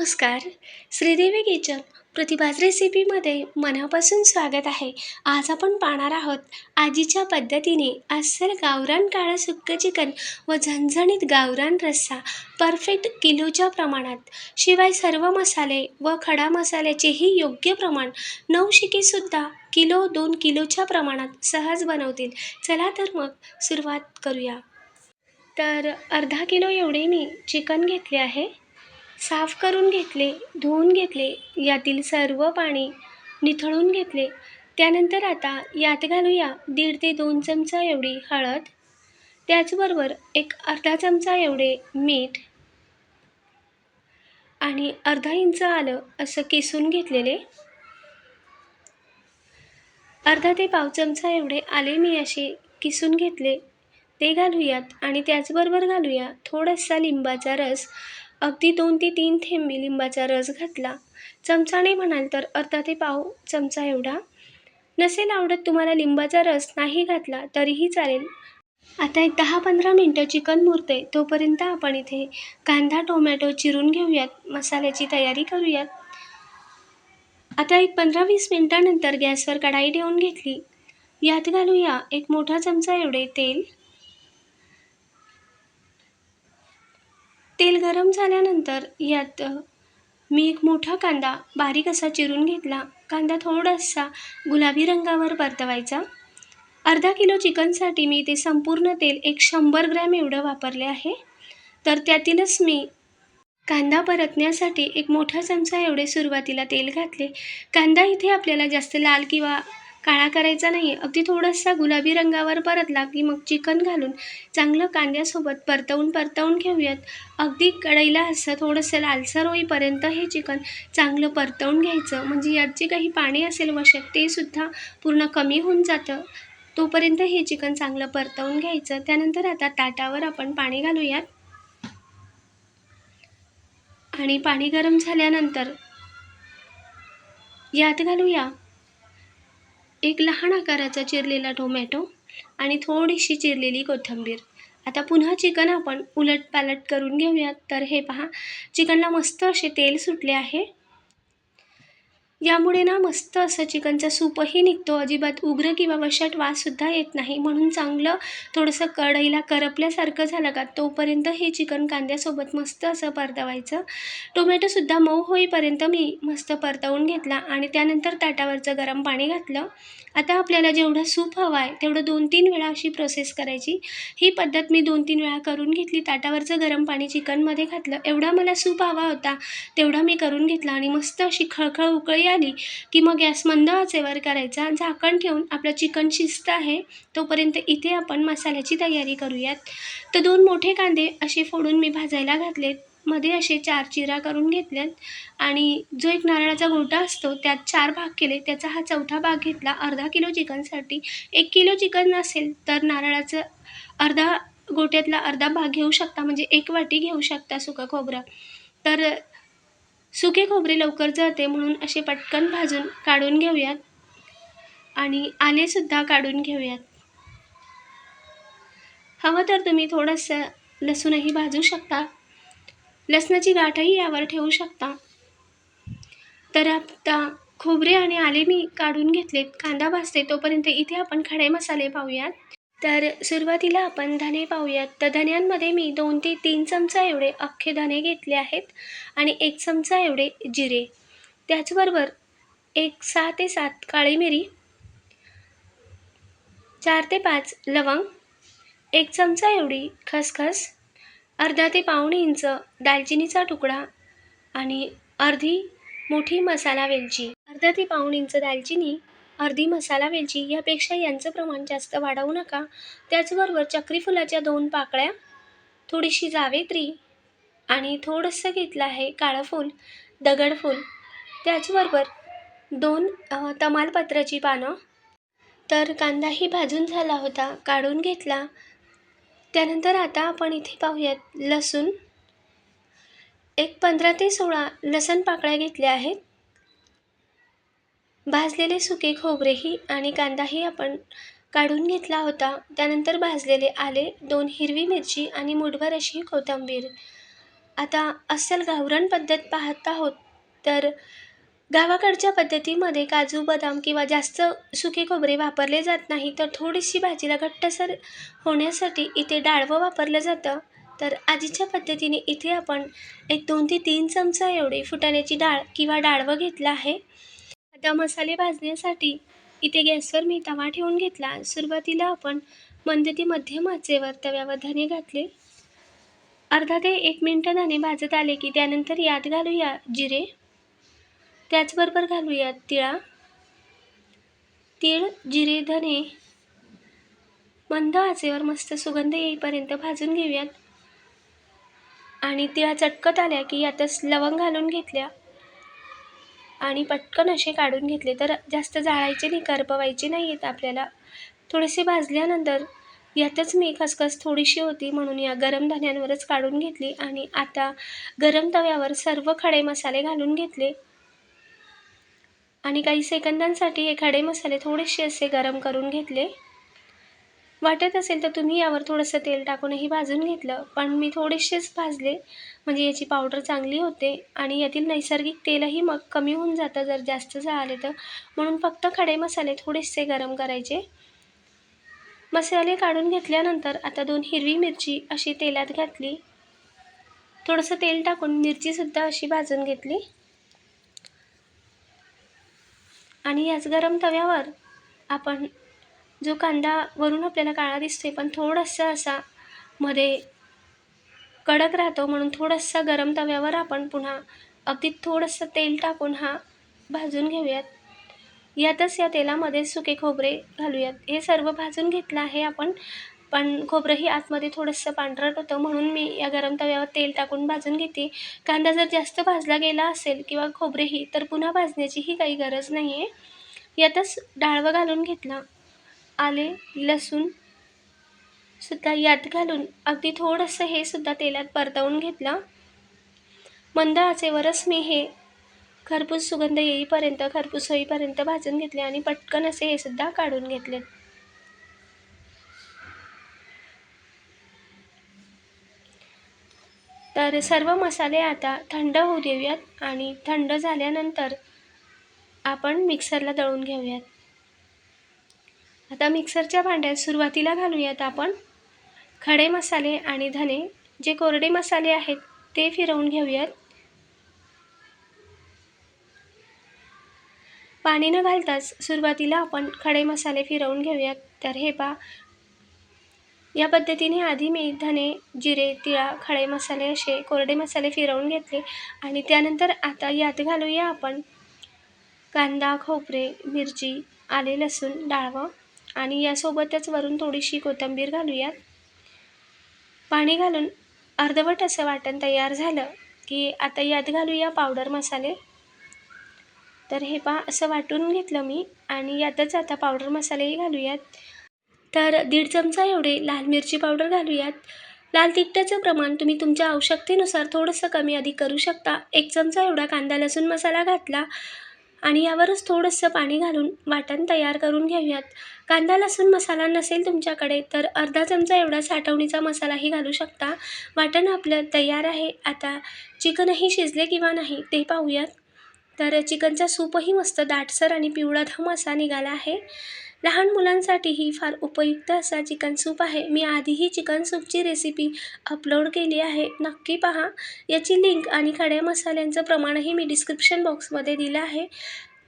नमस्कार. श्रीदेवी किचन प्रतिभाज रेसिपीमध्ये मनापासून स्वागत आहे. आज आपण पाहणार आहोत आजीच्या पद्धतीने अस्सल गावरान काळं सुक्क चिकन व झणझणीत गावरान रस्सा परफेक्ट किलोच्या प्रमाणात. शिवाय सर्व मसाले व खडा मसाल्याचेही योग्य प्रमाण नवशिकेसुद्धा किलो दोन किलोच्या प्रमाणात सहज बनवतील. चला तर मग सुरुवात करूया. तर अर्धा किलो एवढे मी चिकन घेतले आहे. साफ करून घेतले धुवून घेतले यातील सर्व पाणी निथळून घेतले. त्यानंतर आता यात घालूया दीड ते दोन चमचा एवढी हळद. त्याचबरोबर एक अर्धा चमचा एवढे मीठ. आणि अर्धा इंच आलं असं किसून घेतलेले. अर्धा ते पाव चमचा एवढे आले मी असे किसून घेतले. ते घालूयात आणि त्याचबरोबर घालूया थोडासा लिंबाचा रस. अगदी दोन ते तीन थेंबे लिंबाचा रस घातला. चमचाने म्हणाल तर अर्धा ते पाव चमचा एवढा. नसेल आवडत तुम्हाला लिंबाचा रस नाही घातला तरीही चालेल. आता एक दहा पंधरा मिनटं चिकन मुरते तोपर्यंत आपण इथे कांदा टोमॅटो चिरून घेऊयात. मसाल्याची तयारी करूयात. आता एक पंधरा वीस मिनटानंतर गॅसवर कढाई ठेवून घेतली. यात घालूया एक मोठा चमचा एवढे तेल. तेल गरम झाल्यानंतर यात मी एक मोठा कांदा बारीक असा चिरून घेतला. कांदा थोडासा गुलाबी रंगावर परतवायचा. अर्धा किलो चिकनसाठी मी ते संपूर्ण तेल एक शंभर ग्रॅम एवढं वापरले आहे. तर त्यातीलच मी कांदा परतण्यासाठी एक मोठा चमचा एवढे सुरुवातीला तेल घातले. कांदा इथे आपल्याला जास्त लाल किंवा काळा करायचा नाही अगदी थोडासा गुलाबी रंगावर परतला की मग चिकन घालून चांगलं कांद्यासोबत परतवून परतवून घेऊयात. अगदी कढईला असं थोडंसं लालसर होईपर्यंत हे चिकन चांगलं परतवून घ्यायचं. म्हणजे यात जे काही पाणी असेल वशक ते सुद्धा पूर्ण कमी होऊन जातं. तोपर्यंत हे चिकन चांगलं परतवून घ्यायचं. त्यानंतर आता ताटावर आपण पाणी घालूयात. आणि पाणी गरम झाल्यानंतर यात घालूया एक लहान आकाराचा चिरलेला टोमॅटो आणि थोडीशी चिरलेली कोथिंबीर. आता पुन्हा चिकन आपण उलट पालट करून घेऊयात. तर हे पहा चिकनला मस्त असे तेल सुटले आहे. यामुळे ना मस्त असं चिकनचा सूपही निघतो. अजिबात उग्र किंवा वशाट वाससुद्धा येत नाही. म्हणून चांगलं थोडंसं कढईला करपल्यासारखं झालं का तोपर्यंत हे चिकन कांद्यासोबत मस्त असं परतवायचं. टोमॅटोसुद्धा मऊ होईपर्यंत मी मस्त परतवून घेतला आणि त्यानंतर ताटावरचं गरम पाणी घातलं. आता आपल्याला जेवढं सूप हवं आहे तेवढं दोन तीन वेळा अशी प्रोसेस करायची. ही पद्धत मी दोन तीन वेळा करून घेतली. ताटावरचं गरम पाणी चिकनमध्ये घातलं. एवढा मला सूप हवा होता तेवढा मी करून घेतला आणि मस्त अशी खळखळ उकळी आली की मग गॅस मंद आचेवर करायचा. झाकण ठेवून आपलं चिकन शिस्त आहे तोपर्यंत इथे आपण मसाल्याची तयारी करूयात. तर दोन मोठे कांदे असे फोडून मी भाजायला घातलेत. मध्ये असे चार चिरा करून घेतल्यात. आणि जो एक नारळाचा गोटा असतो त्यात चार भाग केले. त्याचा हा चौथा भाग घेतला. अर्धा किलो चिकनसाठी एक किलो चिकन असेल तर नारळाचं अर्धा गोट्यातला अर्धा भाग घेऊ शकता. म्हणजे एक वाटी घेऊ शकता सुकं खोबरं. तर सुके खोबरे लवकर जळते म्हणून असे पटकन भाजून काढून घेऊयात. आणि आलेसुद्धा काढून घेऊयात. हवं तर तुम्ही थोडंसं लसूणही भाजू शकता. लसणाची गाठही यावर ठेवू शकता. तर आता खोबरे आणि आले मी काढून घेतलेत. कांदा भाजते तोपर्यंत इथे आपण खडे मसाले पाहूयात. तर सुरुवातीला आपण धने पाहूयात. तर धन्यांमध्ये मी दोन ते तीन चमचा एवढे अख्खे धने घेतले आहेत आणि एक चमचा एवढे जिरे. त्याचबरोबर एक सहा ते सात काळी मिरी चार ते पाच लवंग एक चमचा एवढी खसखस अर्धा ते पाऊण इंच दालचिनीचा तुकडा आणि अर्धी मोठी मसाला वेलची. अर्धा ते पाऊण इंच दालचिनी अर्धी मसाला वेलची यापेक्षा यांचं प्रमाण जास्त वाढवू नका. त्याचबरोबर चक्री फुलाच्या दोन पाकळ्या थोडीशी जावेत्री आणि थोडंसं घेतलं आहे काळं फूल दगडफूल त्याचबरोबर दोन तमालपत्राची पानं. तर कांदाही भाजून झाला होता काढून घेतला. त्यानंतर आता आपण इथे पाहूयात लसूण. एक पंधरा ते सोळा लसण पाकळ्या घेतल्या आहेत. भाजलेले सुके खोबरेही आणि कांदाही आपण काढून घेतला होता. त्यानंतर भाजलेले आले दोन हिरवी मिरची आणि मुठभर अशी कोथिंबीर. आता अस्सल गावरान पद्धत पाहत आहोत. तर गावाकडच्या पद्धतीमध्ये काजू बदाम किंवा जास्त सुके खोबरे वापरले जात नाही तर थोडीशी भाजीला घट्टसर होण्यासाठी इथे डाळवं वापरलं जातं. तर आजीच्या पद्धतीने इथे आपण एक दोन ते तीन चमचा एवढे फुटाण्याची डाळ किंवा डाळवं घेतलं आहे. आता मसाले भाजण्यासाठी इथे गॅसवर मी तवा ठेवून घेतला. सुरुवातीला आपण मंद ते मध्यम आचेवर तव्यावर धने घातले. अर्धा ते एक मिनटं धने भाजत आले की त्यानंतर यात घालूया जिरे. त्याचबरोबर घालूयात तिळा. तीळ जिरे धने मंद आचेवर मस्त सुगंध येईपर्यंत भाजून घेऊयात. आणि तिळा चटकत आल्या की यातच लवंग घालून घेतल्या. आणि पटकन असे काढून घेतले तर जास्त जाळायचे नाही करपवायचे नाही आहेत आपल्याला. थोडेसे भाजल्यानंतर यातच मी खसखस थोडीशी होती म्हणून या गरम धान्यांवरच काढून घेतली आणि आता गरम तव्यावर सर्व खडे मसाले घालून घेतले. आणि काही सेकंदांसाठी हे खडे मसाले थोडेसे असे गरम करून घेतले. वाटत असेल तर तुम्ही यावर थोडंसं तेल टाकूनही भाजून घेतलं. पण मी थोडेसेच भाजले. म्हणजे याची पावडर चांगली होते आणि यातील नैसर्गिक तेलही मग कमी होऊन जातं जर जास्त झाले तर. म्हणून फक्त खडे मसाले थोडेसे गरम करायचे. मसाले काढून घेतल्यानंतर आता दोन हिरवी मिरची अशी तेलात घातली. थोडंसं तेल टाकून मिरचीसुद्धा अशी भाजून घेतली. आणि याच गरम तव्यावर आपण जो कांदा वरून आपल्याला काळा दिसतोय पण थोडासा असा मध्ये कडक राहतो म्हणून थोडंसं गरम तव्यावर आपण पुन्हा अगदी थोडंसं तेल टाकून हा भाजून घेऊयात. यातच या तेलामध्ये सुके खोबरे घालूयात. हे सर्व भाजून घेतलं आहे आपण पण खोबरंही आतमध्ये थोडंसं पांढरट होतं म्हणून मी या गरम तव्यावर तेल टाकून भाजून घेते. कांदा जर जास्त भाजला गेला असेल किंवा खोबरेही तर पुन्हा भाजण्याचीही काही गरज नाही आहे यातच डाळवं घालून घेतला. आले लसूण सुद्धा यात घालून अगदी थोडंसं हे सुद्धा तेलात परतवून घेतलं. मंद आचेवरच मी हे खरपूस सुगंध येईपर्यंत खरपूस होईपर्यंत भाजून घेतले आणि पटकन असे हे सुद्धा काढून घेतले. तर सर्व मसाले आता थंड होऊ देऊयात आणि थंड झाल्यानंतर आपण मिक्सरला दळून घेऊयात. आता मिक्सरच्या भांड्यात सुरुवातीला घालूयात आपण खडे मसाले आणि धने. जे कोरडे मसाले आहेत ते फिरवून घेऊयात. पाणी न घालताच सुरुवातीला आपण खडे मसाले फिरवून घेऊयात. तर हे पा या पद्धतीने आधी मी धने जिरे तिळा खडे मसाले असे कोरडे मसाले फिरवून घेतले आणि त्यानंतर आता यात घालूया आपण कांदा खोबरे मिरची आले लसूण डाळवं. आणि यासोबतच वरून थोडीशी कोथिंबीर घालूयात. पाणी घालून अर्धवट असं वाटण तयार झालं की आता यात घालूया पावडर मसाले. तर हे पा असं वाटून घेतलं मी आणि यातच आता पावडर मसालेही घालूयात. तर दीड चमचा एवढे लाल मिरची पावडर घालूयात. लाल तिखटाचं प्रमाण तुम्ही तुमच्या आवश्यकतेनुसार थोडंसं कमी अधिक करू शकता. एक चमचा एवढा कांदा लसूण मसाला घातला. आणि यावरच थोडंसं पाणी घालून वाटण तयार करून घेऊयात. कांदा लसूण मसाला नसेल तुमच्याकडे तर अर्धा चमचा एवढा साठवणीचा मसालाही घालू शकता. वाटण आपलं तयार आहे. आता चिकनही शिजले किंवा नाही ते पाहूयात. तर चिकनचा सूपही मस्त दाटसर आणि पिवळा धम असा निघाला आहे. लहान मुलांसाठीही फार उपयुक्त असा चिकन सूप आहे. मी आधीही चिकन सूपची रेसिपी अपलोड केली आहे. नक्की पहा. याची लिंक आणि खड्या मसाल्यांचं प्रमाणही मी डिस्क्रिप्शन बॉक्समध्ये दिलं आहे.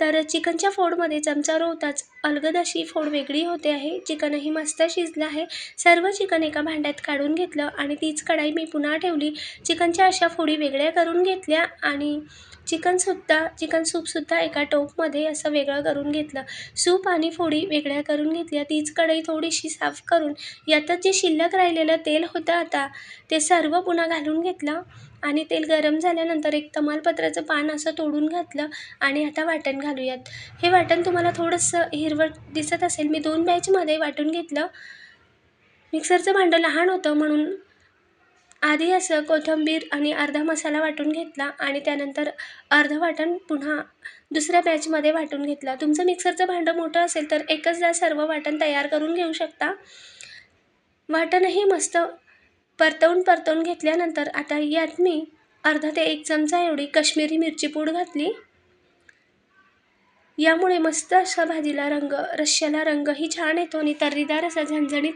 तर चिकनच्या फोडमध्ये चमचा रोवताच अलगद अशी फोड वेगळी होते आहे. चिकनही मस्त शिजलं आहे. सर्व चिकन एका भांड्यात काढून घेतलं आणि तीच कढाई मी पुन्हा ठेवली. चिकनच्या अशा फोडी वेगळ्या करून घेतल्या आणि चिकनसुद्धा चिकन सूपसुद्धा एका टोपमध्ये असं वेगळं करून घेतलं. सूप आणि फोडी वेगळ्या करून घेतल्या. तीच कढई थोडीशी साफ करून यातच जे शिल्लक राहिलेलं तेल होतं आता ते सर्व पुन्हा घालून घेतलं. आणि तेल गरम झाल्यानंतर एक तमालपत्राचं पान असं तोडून घातलं आणि आता वाटण घालूयात. हे वाटण तुम्हाला थोडंसं हिरवट दिसत असेल मी दोन बॅचमध्ये वाटून घेतलं. मिक्सरचं भांडं लहान होतं म्हणून आधी असं कोथिंबीर आणि अर्धा मसाला वाटून घेतला आणि त्यानंतर अर्धं वाटण पुन्हा दुसऱ्या बॅचमध्ये वाटून घेतला. तुमचं मिक्सरचं भांडं मोठं असेल तर एकचदा सर्व वाटण तयार करून घेऊ शकता. वाटणही मस्त परतवून परतवून घेतल्यानंतर आता यात मी अर्धा ते एक चमचा एवढी कश्मीरी मिरची पूड घातली. यामुळे मस्त असा भाजीला रंग रश्श्याला रंगही छान येतो आणि तर्रीदार असा झणझणीत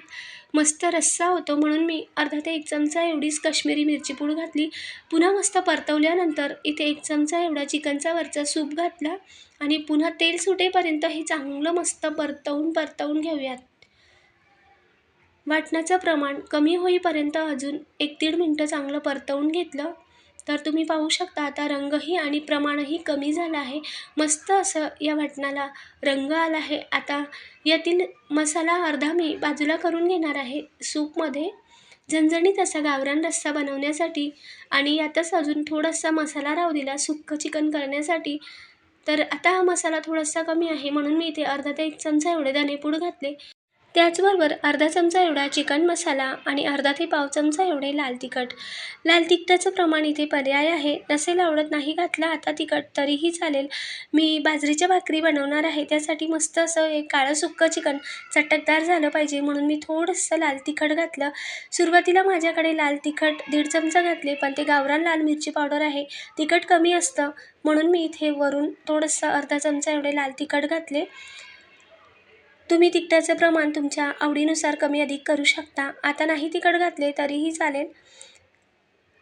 मस्त रस्सा होतो. म्हणून मी अर्धा ते एक चमचा एवढीच काश्मीरी मिरची पूड घातली. पुन्हा मस्त परतवल्यानंतर इथे एक चमचा एवढा चिकनचा वरचा सूप घातला आणि पुन्हा तेल सुटेपर्यंत हे चांगलं मस्त परतवून परतवून घेऊयात. वाटणाचं प्रमाण कमी होईपर्यंत अजून एक दीड मिनटं चांगलं परतवून घेतलं तर तुम्ही पाहू शकता आता रंगही आणि प्रमाणही कमी झालं आहे. मस्त असं या वाटणाला रंग आला आहे. आता यातील मसाला अर्धा मी बाजूला करून घेणार आहे सूपमध्ये. झणझणीत असा गावरान रस्सा बनवण्यासाठी आणि यातच अजून थोडासा मसाला राहू दिला सुक्कं चिकन करण्यासाठी. तर आता हा मसाला थोडासा कमी आहे म्हणून मी इथे अर्धा ते एक चमचा एवढे धनेपूड घातले. त्याचबरोबर अर्धा चमचा एवढा चिकन मसाला आणि अर्धा ते पाव चमचा एवढे लाल तिखट. लाल तिखटाचं प्रमाण इथे पर्याय आहे. नसेल आवडत नाही घातला आता तिखट तरीही चालेल. मी बाजरीच्या भाकरी बनवणार आहे. त्यासाठी मस्त असं एक काळं सुक्कं चिकन चटकदार झालं पाहिजे म्हणून मी थोडंसं लाल तिखट घातलं. सुरुवातीला माझ्याकडे लाल तिखट दीड चमचा घातले पण ते गावरान लाल मिरची पावडर आहे. तिखट कमी असतं म्हणून मी इथे वरून थोडंसं अर्धा चमचा एवढे लाल तिखट घातले. तुम्ही तिखटाचं प्रमाण तुमच्या आवडीनुसार कमी अधिक करू शकता. आता नाही तिखट घातले तरीही चालेल.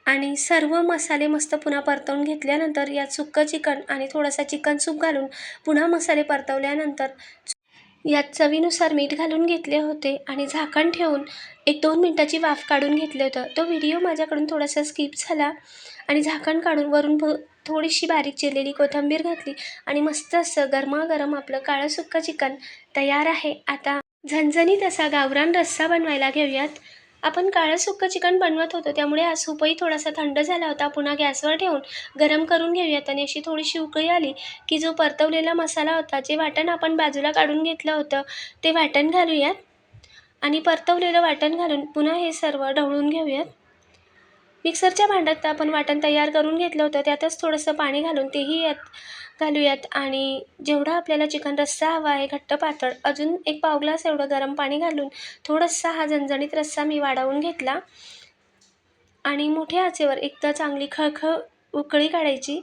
आणि सर्व मसाले मस्त पुन्हा परतवून घेतल्यानंतर यात सुक्कं चिकन आणि थोडासा चिकन सूप घालून पुन्हा मसाले परतवल्यानंतर यात चवीनुसार मीठ घालून घेतले होते आणि झाकण ठेवून एक दोन मिनटाची वाफ काढून घेतलं होतं. तो व्हिडिओ माझ्याकडून थोडासा स्किप झाला आणि झाकण काढून वरून भ थोडीशी बारीक चिरलेली कोथिंबीर घातली आणि मस्त असं गरमागरम आपलं काळं सुक्कं चिकन तयार आहे. आता झणझणीत असा गावरान रस्सा बनवायला घेऊयात. आपण काळं सुक्कं चिकन बनवत होतो त्यामुळे हा सूपही थोडासा थंड झाला होता. पुन्हा गॅसवर ठेवून गरम करून घेऊयात. आणि अशी थोडीशी उकळी आली की जो परतवलेला मसाला होता जे वाटण आपण बाजूला काढून घेतलं होतं ते वाटण घालूयात. आणि परतवलेलं वाटण घालून पुन्हा हे सर्व ढवळून घेऊयात. मिक्सरच्या भांड्यात आपण वाटण तयार करून घेतलं होतं. त्यातच थोडंसं पाणी घालून तेही यात घालूयात. आणि जेवढा आपल्याला चिकन रस्सा हवा आहे घट्ट पातळ अजून एक पाव ग्लास एवढं गरम पाणी घालून थोडासा हा झणझणीत रस्सा मी वाढवून घेतला. आणि मोठ्या आचेवर एकदा चांगली खळखळ उकळी काढायची.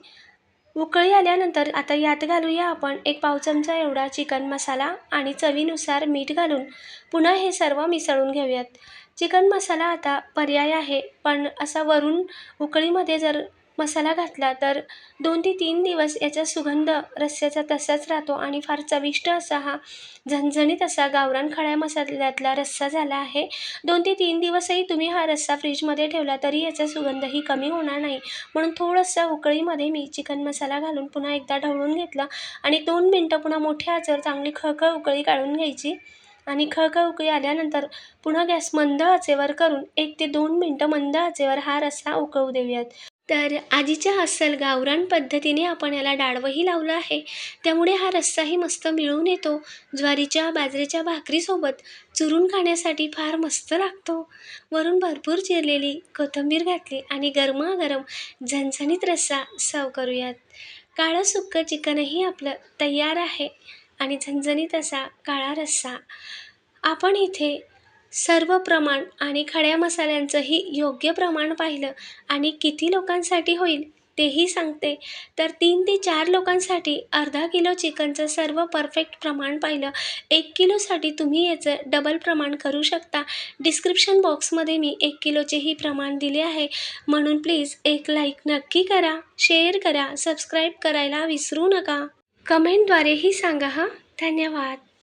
उकळी आल्यानंतर आता यात घालूया आपण एक पाव चमचा एवढा चिकन मसाला आणि चवीनुसार मीठ घालून पुन्हा हे सर्व मिसळून घेऊयात. चिकन मसाला आता पर्याय आहे पण असा वरून उकळीमध्ये जर मसाला घातला तर दोन ते तीन दिवस याचा सुगंध रस्स्याचा तसाच राहतो आणि फार चविष्ट असा हा झणझणीत असा गावरान खळ्या मसाल्यातला रस्सा झाला आहे. दोन ते तीन दिवसही तुम्ही हा रस्सा फ्रीजमध्ये ठेवला तरी याचा सुगंधही कमी होणार नाही. म्हणून थोडंसं उकळीमध्ये मी चिकन मसाला घालून पुन्हा एकदा ढवळून घेतला आणि दोन मिनटं पुन्हा मोठ्या आचेवर चांगली खळखळ उकळी काढून घ्यायची आणि खळखळ उकळी आल्यानंतर पुन्हा गॅस मंद आचेवर करून एक ते दोन मिनटं मंद आचेवर हा रस्सा उकळू देऊयात. तर आजीच्या अस्सल गावरान पद्धतीने आपण याला डाळवंही लावलं आहे. त्यामुळे हा रस्साही मस्त मिळून येतो. ज्वारीच्या बाजरीच्या भाकरीसोबत चुरून खाण्यासाठी फार मस्त लागतो. वरून भरपूर चिरलेली कोथिंबीर घातली आणि गरमागरम झणझणीत रस्सा सर्व करूयात. काळं सुक्कं चिकनही आपलं तयार आहे आणि झणझणीत असा काळा रस्सा आपण इथे सर्व प्रमाण आणि खड्या मसाल्यांचंही योग्य प्रमाण पाहिलं आणि किती लोकांसाठी होईल तेही सांगते. तर तीन ते चार लोकांसाठी अर्धा किलो चिकनचं सर्व परफेक्ट प्रमाण पाहिलं. एक किलोसाठी तुम्ही याचं डबल प्रमाण करू शकता. डिस्क्रिप्शन बॉक्समध्ये मी एक किलोचेही प्रमाण दिले आहे. म्हणून प्लीज एक लाईक नक्की करा शेअर करा सबस्क्राईब करायला विसरू नका. कमेंटद्वारेही सांगा हां. धन्यवाद.